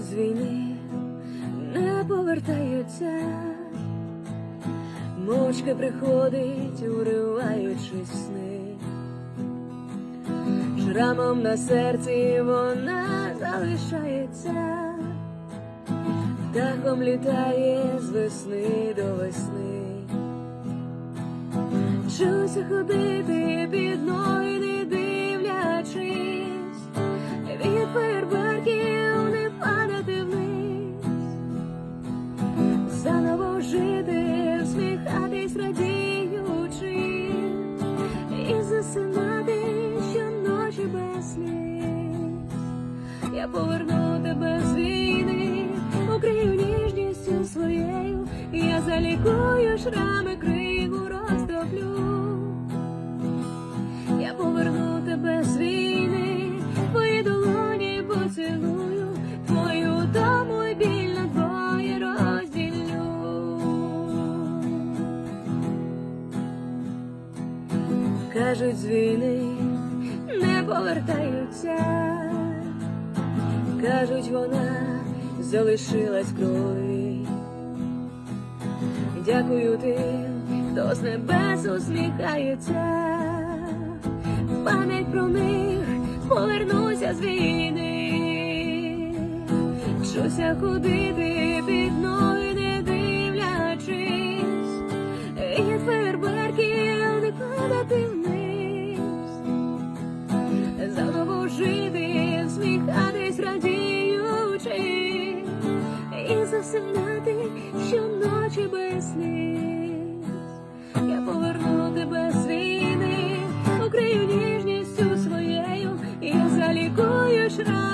війни не повертаються, мовчки приходить, уриваючись сни. Шрамом на серці вона залишається, дахом літає з весни до весни. Вчуся ходити під ноги, Я поверну тебе з війни, укрию ніжністю своєю, я залікую шрами, криву розтоплю. Я поверну тебе з війни, твої долоні поцілую, твою тому й біль на двоє розділю. Кажуть, з війни не повертаються, кажуть, вона залишилась крові. Дякую тим, хто з небес усміхається. Пам'ять про них повернуся з війни. Вчуся ходити під ноги, не дивлячись, від фейерверків не падати вниз. Заново жити, всміхатись, радіючи, і що ночі без сліз. Я поверну тебе з укрию ніжністю своєю, я залікую шрами,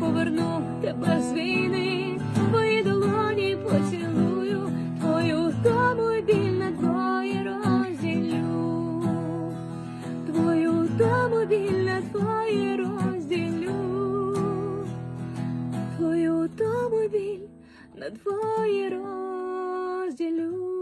поверну тебе з війни, твої долоні поцілую, твою тому й біль на твоє розділю, твою тому біль на твоє розділю, твою тому біль на твоє розділю.